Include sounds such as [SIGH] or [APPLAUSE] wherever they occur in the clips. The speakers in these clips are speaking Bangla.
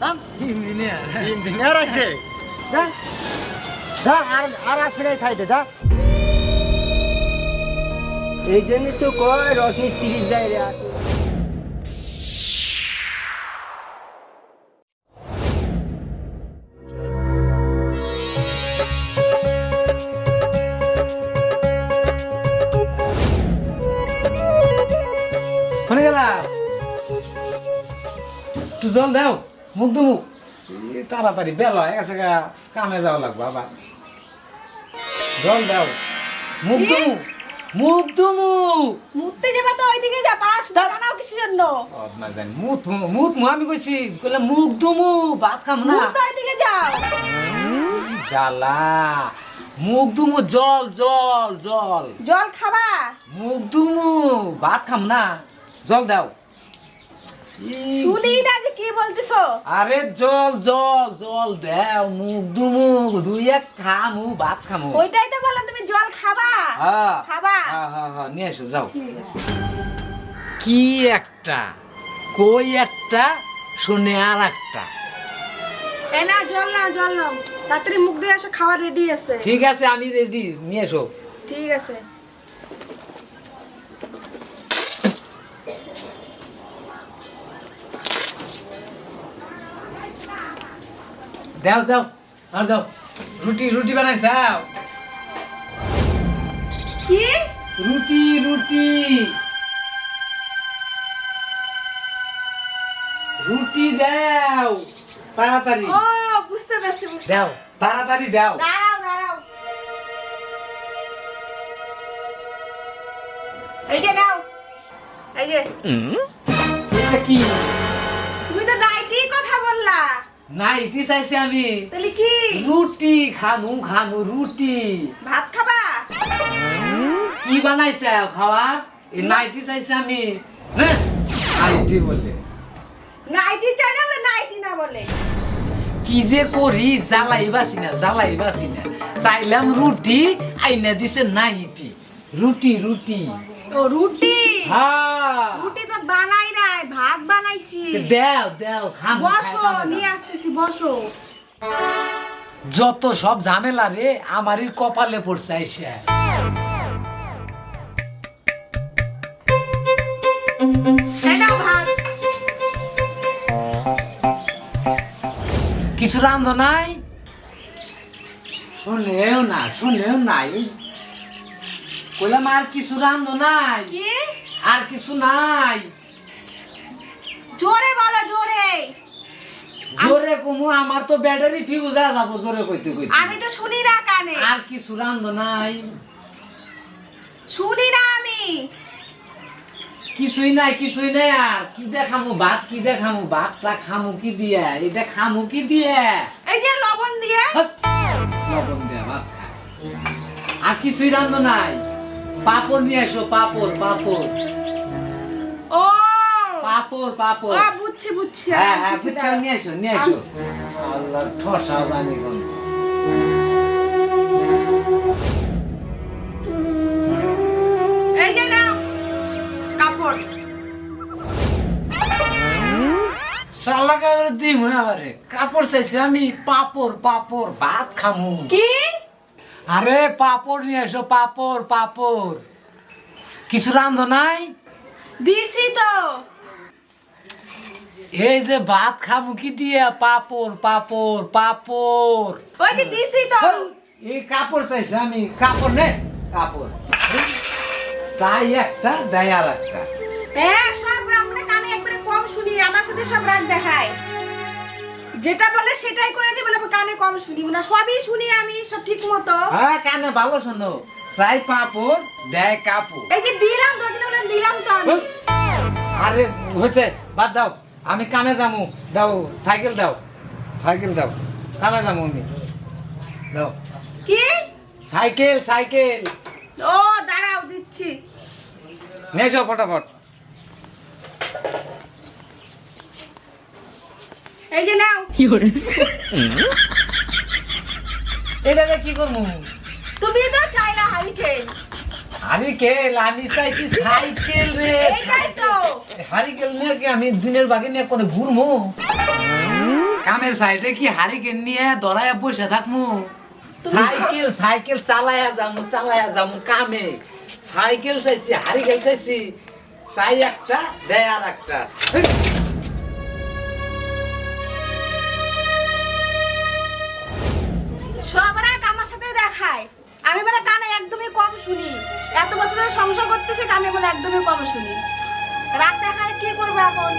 যা ইঞ্জিনিয়ার। ইঞ্জিনিয়ার আছে? যা যা আর আর আসবে সাইডে যা। এই জন্য তো কয় রসমিস্ত্রি যায় রে আর। কোনে গেলা? একটু জল দাও। মুখ দু মুখ তাড়াতাড়ি বেলা হয়ে গেছে কামে যাওয়া লাগবে আবার। জল দাও। মুখ দু মুখ দু মুততে যাবা তো ওইদিকে যা শুধু জানাও কিসের জন্য? না জানি মুখ মুখ মু আমি কইছি কইলে মুখ দু ভাত খাম না। মুততে ওইদিকে যাও। জ্বালা। মুখ দু মুখ জল জল জল। জল খাবা? মুখ দু মুখ ভাত খাম না। জল দাও। না যে কি বলতেছো? আরে জল জল জল দেও মুখ খামু ভাত খামু। ওইটাই তো বললাম তুমি জল খাবা? হ্যাঁ। খাবা? হ্যাঁ হ্যাঁ নিয়ে এসো যাও। কি একটা? কই একটা? শুনে আর একটা। এই না জল না জল নাও। তাড়াতাড়ি মুখ দিয়ে আসো খাবার রেডি আছে। ঠিক আছে আমি রেডি নিয়ে এসো। ঠিক আছে। দাও দাও আর দাও। রুটি রুটি বানাইছাও কি? রুটি রুটি। রুটি দাও তাড়াতাড়ি। ও বুঝতে পারছি বুঝতে দাও তাড়াতাড়ি দাও। দাঁড়াও দাঁড়াও। এই যে নাও এই যে। এটা কি? না এটি চাইছি আমি? তাহলে কি? রুটি খামু খামু রুটি ভাত খাবা? কি বানাইছে খাওয়া এই নাইটি চাইছি আমি। হ্যাঁ নাইটি বলে। নাইটি চাই না বলে নাইটি না বলে? কি যে করি জ্বালাই বাসি না জ্বালাই বাসি না চাইলাম রুটি আইনা দিছে নাইটি। রুটি রুটি ও রুটি। হ্যাঁ। রুটি তো বানাই নাই ভাত বানাইছি। দেও দেও খামু বসো নিয়ে আসতেছি বসো। যত সব ঝামেলা রে আমারই কপালে পড়ছে আইসা। কিছু রান্ধ নাই? শুনেও না শুনেও নাই কইলাম আর কিছু রান্ধ নাই। কি? আর কিছু নাই। জোরে বলো জোরে। জোরে কমু আমার তো ব্যাটারি ফিউজ যাব জোরে কইতে কইতে। আমি তো শুনি না কানে। আর কিছু রান্ধ নাই। শুনি না আমি। কিছুই নাই কিছুই নাই আর। কি দেখামু ভাত কি দেখামু ভাতটা খামু কি দিয়া? এটা খামু কি দিয়া? এই যে লবণ দিয়ে। লবণ দিয়া ভাত আর কিছুই রান্ধ নাই। পাপড় নিয়ে এসো পাপড় পাপড়। ও! পাপড় পাপড়। ও বুঝছি বুঝছি হ্যাঁ হ্যাঁ বুঝছি, নিয়ে এসো নিয়ে এসো। আল্লাহ ঠসা জানি কোন এই যে নাও কাপড়। শালাকে এবারে দিম আবারে। কাপড় চাইছি আমি পাপড় পাপড় ভাত খামু। কি? আরে পাপড় নিয়ে এসো পাপড় পাপড়। কিছু রান্ধ নাই? দিছি তো। এই যে ভাত খামু কি দিয়ে? পাপড় পাপড় পাপড়। ওই যে দিছি তো। এই কাপড় চাইছি আমি। কাপড় নে কাপড়। তাই একটা দেয় আর একটা হ্যাঁ সব আমরা কানে একবারে কম শুনি আমার সাথে সব রাগ দেখায়। যেটা বলে সেটাই করে দিই বলে কানে কম শুনি না সবই শুনি আমি সব ঠিক মতো। হ্যাঁ কানে ভালো শোনো। চাই পাপড় দেয় কাপড় এই যে দিলাম দশজনে বলে দিলাম তো আমি। আরে হয়েছে বাদ দাও। আমি কানে যামু। দাও সাইকেল দাও। সাইকেল দাও। কানে যামু আমি। দাও। কি? Cycle cycle. ও দাঁড়াও দিচ্ছি। নিয়ে এসো ফটাফট। এই যে নাও। [LAUGHS] এটাতে কি করব? তুমি তো চাই না হারিকেন হারিকেল আমি চাইছি সাইকেল রে। তো। হারিকেল নিয়ে কি আমি দিনের বাগে নিয়ে করে ঘুরবো কামের সাইডে কি হারিকেন নিয়ে দরায় বসে থাকমু? সাইকেল সাইকেল চালায়া যামু চালায়া যামু কামে। সাইকেল চাইছি হারিকেন চাইছি। চাই একটা দেয় আর একটা। সব রাগ আমার সাথে দেখায়। আমি মানে কানে একদমই কম শুনি। এত বছর ধরে সংসার করতেছে কানে বলে একদমই কম শুনি। রাগ দেখায় কি করব এখন?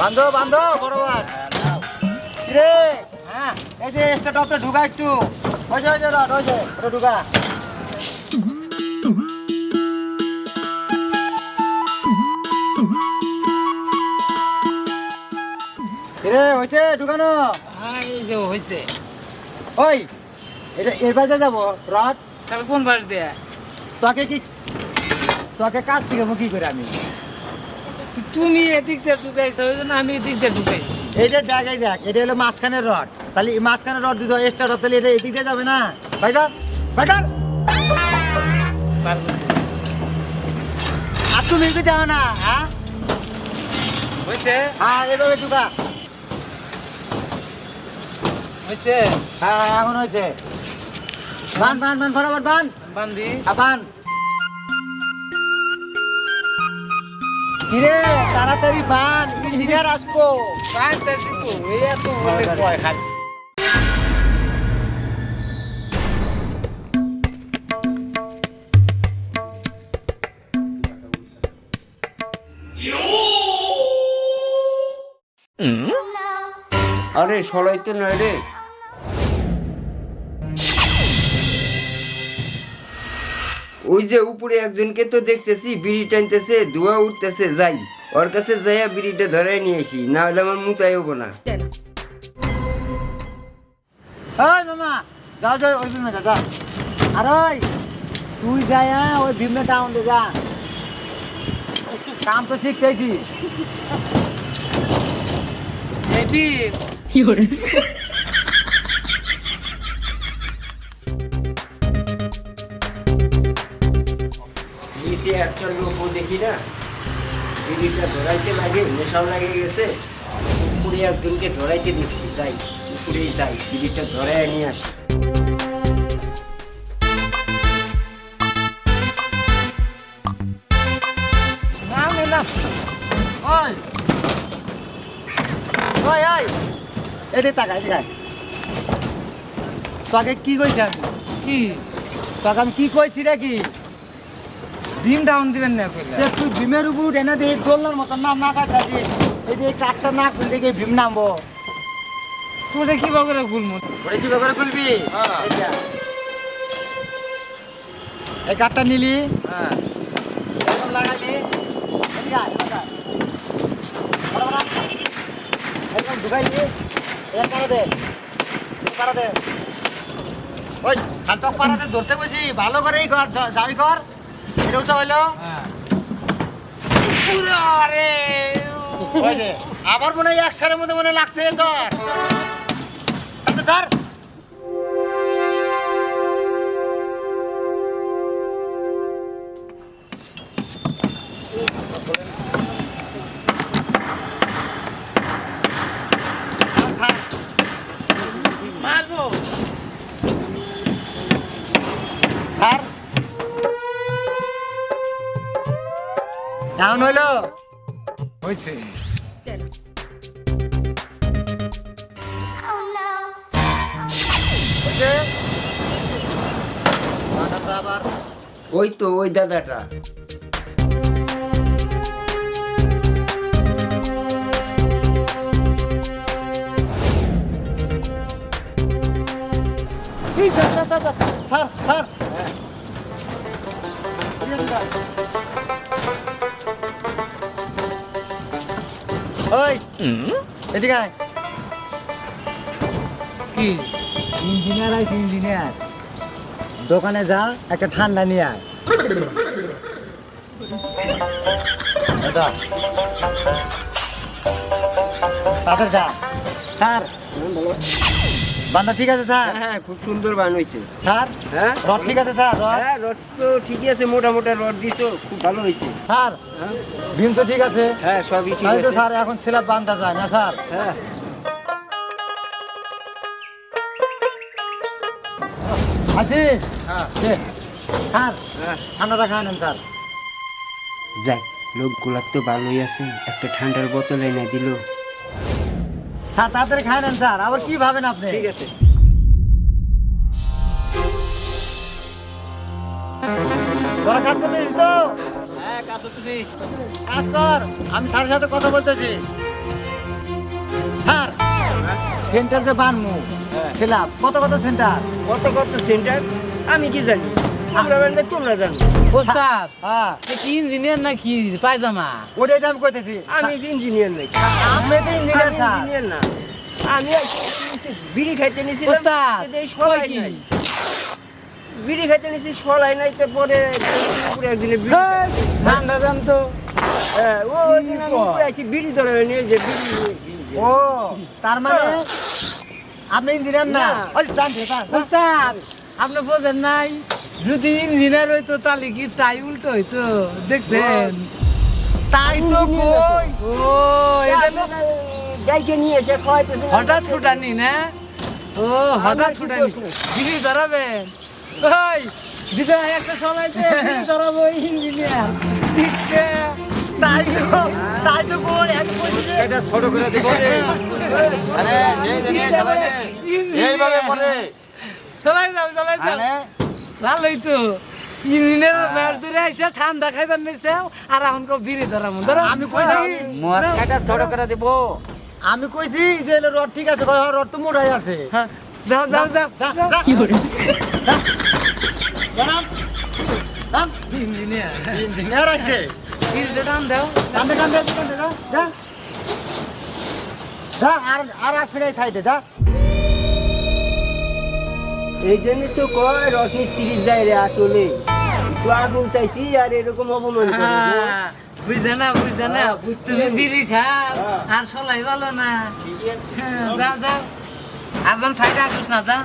বান্ধব বান্ধব বড়বার কিরে? হ্যাঁ। এই যে এক্সট্রা টপটা ঢুকা একটু। ওই যে ওই যে রড ওই যে ওটা ঢুকা। কিরে হয়েছে ঢুকানো। হ্যাঁ, এই যে হয়েছে ওই এটা এর বাইরে যাব রড তাহলে কোন বাস দেয়া? তোকে কি তোকে কাজ শিখাবো কি করে আমি? তুমি এদিক দিয়ে ঢুকাইছো ওই জন্য আমি এদিক দিয়ে ঢুকাইছি। এইটা এই দেখ এটা হলো মাঝখানের রড। তাহলে মাঝখানের রড দিতে এক্সট্রা রড তাহলে এটা এদিক দিয়ে যাবে না? ভাইদার ভাইদার পারব না। আর তুমি কি যাও না হ্যাঁ? হয়েছে হ্যাঁ এভাবে ঢুকা। হয়েছে হ্যাঁ এখন হয়েছে বান বান বান ফটাফট বান। বান্ধি হ্যাঁ, বান। কিরে তাড়াতাড়ি বান ইঞ্জিনিয়ার আসব। পাইতেছি তো এই এত বলে কয় খালি আরে সরাইতে নয় রে। ওই যে উপরে একজনকে তো দেখতেছি বিড়ি টানতেছে ধোয়া উঠতেছে যাই। ওর কাছে যাইয়া বিড়িটা ধরাই নিয়ে আসি না হলে আমার মুতাই হব না। ওই মামা যাও যাও ওই ভীমে যা আর ওই তুই যাই হ্যাঁ ওই ভীমে টাউন দে যা। কাম তো ঠিক পেয়েছি এবি একটা দেখি না। বিড়িটা ধরাইতে লাগে নেশাও লাগে গেছে। উপরে একজনকে ধরাইতে দিচ্ছি যাই উপরেই যাই বিড়িটা ধরাই নিয়ে আসি। এদিকে তাকা এদিকে তোকে কি কইছি আমি? কি? তোকে আমি কি কইছি রে কি ডিম ডাউন দিবেন না কইলা। তুই ভীমের উপর এনে দিয়ে দোলনার মতন না না কাটাছি এই যে কাকটা না খুললে গিয়ে ভীম নামবো। তোরে কি বগরে গুলমু ওরে কি করে খুলবি? হ্যাঁ। এই কাঠটা নিলি। হ্যাঁ। বড়। এরকম ঢুকাইলি। এক পাড়া দে। পাড়া দে। ওই খালতক পাড়াতে ধরতে বসি। ভালো করেই কর যাবি কর এটা উঁচা হইল? হ্যাঁ। আবার মনে হয় এক সারের মধ্যে মনে লাগছে তোর হয়েছে। ওই তো ওই দাদাটা। এই sir sir sir sir sir. ওই এদিকে আয়। কি? ইঞ্জিনিয়ার আইছে ইঞ্জিনিয়ার। দোকানে যা একটা ঠান্ডা নিয়ে আয়। এটা তাদের যা। স্যার। বান্ধা ঠিক আছে স্যার? হ্যাঁ খুব সুন্দর বান হয়েছে স্যার হ্যাঁ? রড ঠিক আছে স্যার রড? হ্যাঁ রড তো ঠিকই আছে মোটা মোটা রড দিছো খুব ভালো হয়েছে স্যার হ্যাঁ? বিম তো ঠিক আছে। হ্যাঁ সবই ঠিক আছে। স্যার এখন ছেলে বান্ধা যায় না স্যার? হ্যাঁ। আছি হ্যাঁ। স্যার হ্যাঁ। ঠান্ডাটা খায় নেন স্যার। যাই লোকগুলার তো ভালোই আছে একটা ঠান্ডার বোতল এনে দিল। স্যার তাড়াতাড়ি নেন স্যার। আবার কি ভাবেন আপনি? ঠিক আছে। তোরা কাজ করতে এসেছিস তো? হ্যাঁ কাজ করতেছি। কাজ কর। আমি স্যারের সাথে কথা বলতেছি। স্যার সেন্টার যে বানমু হ্যাঁ। ছিলাম কত কত সেন্টার? কত কত সেন্টার? আমি কি জানি? আমরা বান্ধব তোমরা জানো। ওস্তাদ হ্যাঁ কি ইঞ্জিনিয়ার নাকি পায়জামা? ওটাই তো আমি কইতেছি আমি ইঞ্জিনিয়ার নাকি। আপনি তো ইঞ্জিনিয়ার আমি স্যার ইঞ্জিনিয়ার না। আমি বিড়ি খাইতে নিয়েছিলাম ওস্তাদ সলাই কি? বিড়ি খাইতে নিয়েছি সলাই নাই তো পরে একদিনে বিড়ি ঠান্ডা জান তো। হ্যাঁ ও ওইদিন আমি বিড়ি ধরে নিয়ে যে বিড়ি ও তার মানে আপনি ইঞ্জিনিয়ার না? না। ওই যান, যান। ওস্তাদ আপনি বোঝেন নাই যদি ইঞ্জিনিয়ার হইতো তাহলে কি টাই উল্টো হইতো দেখছেন তাই তো কই ও এটা তো যাইকে নিয়ে এসে খাওয়াইতেছে হঠাৎ ফুটানি না ও হঠাৎ ফুটানি। বিড়ি ধরাবেন ওই দিদা একটা চলাইছে ধরাবো ইঞ্জিনিয়ার দিচ্ছে তাই তো তাই তো কই আমি কইছি এটা ছোট করে দিব আরে নে নে নে সবাই নে এইভাবে পড়ে চলাই যাও চলাই যাও ভালোই তো। ইঞ্জিনিয়ার ম্যাচ ধরে আইসা ঠান্ডা খাইবার নিছে আর এখন কো বিড়ি ধরো। আমি কইছি মশকাটা ছোট করে দিব। আমি কইছি যে রড ঠিক আছে কই রড তো মোটাই আছে। হ্যাঁ, যাও যাও যাও। যা যা কি করে জানাম নাম ইঞ্জিনিয়ার। ইঞ্জিনিয়ার আছে। বিড়িটা টান দাও। কান্দে কান্দে কান্দে যা যা। যা আর আর আসবে সাইডে যা। এই জন্য তো কয় রকি স্ত্রী যায় রে আসলে। তো আগুন চাইছি আর এরকম অপমান হ্যাঁ, বুঝছে না বুঝছে না। হ্যাঁ। তুমি বিড়ি খাও হ্যাঁ। আর সলাই ভালো না। যা যাও যাও। আজন সাইডে আসিস না যা।